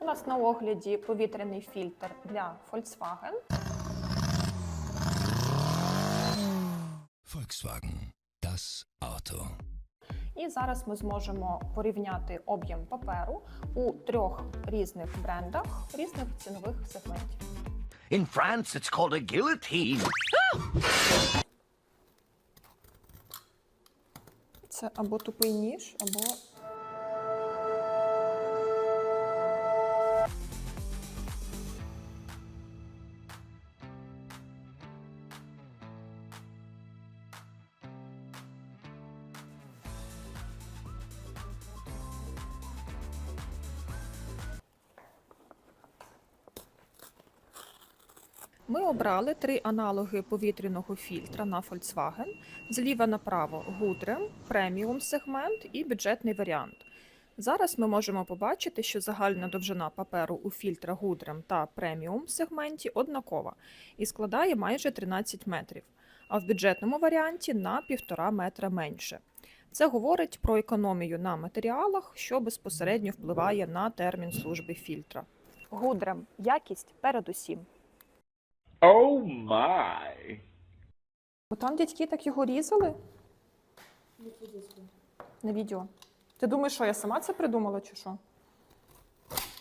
У нас на огляді повітряний фільтр для Volkswagen. Volkswagen. Das Auto. І зараз ми зможемо порівняти об'єм паперу у трьох різних брендах різних цінових сегментів. In France, it's called a guillotine. Це або тупий ніж, або Ми обрали три аналоги повітряного фільтра на Volkswagen. Зліва направо Гудрем, преміум сегмент і бюджетний варіант. Зараз ми можемо побачити, що загальна довжина паперу у фільтра Гудрем та преміум сегменті однакова і складає майже 13 метрів, а в бюджетному варіанті на 1,5 метра менше. Це говорить про економію на матеріалах, що безпосередньо впливає на термін служби фільтра. Гудрем якість передусім. Oh my. Бо там дядьки так його різали? На відео. Ти думаєш, що я сама це придумала чи що?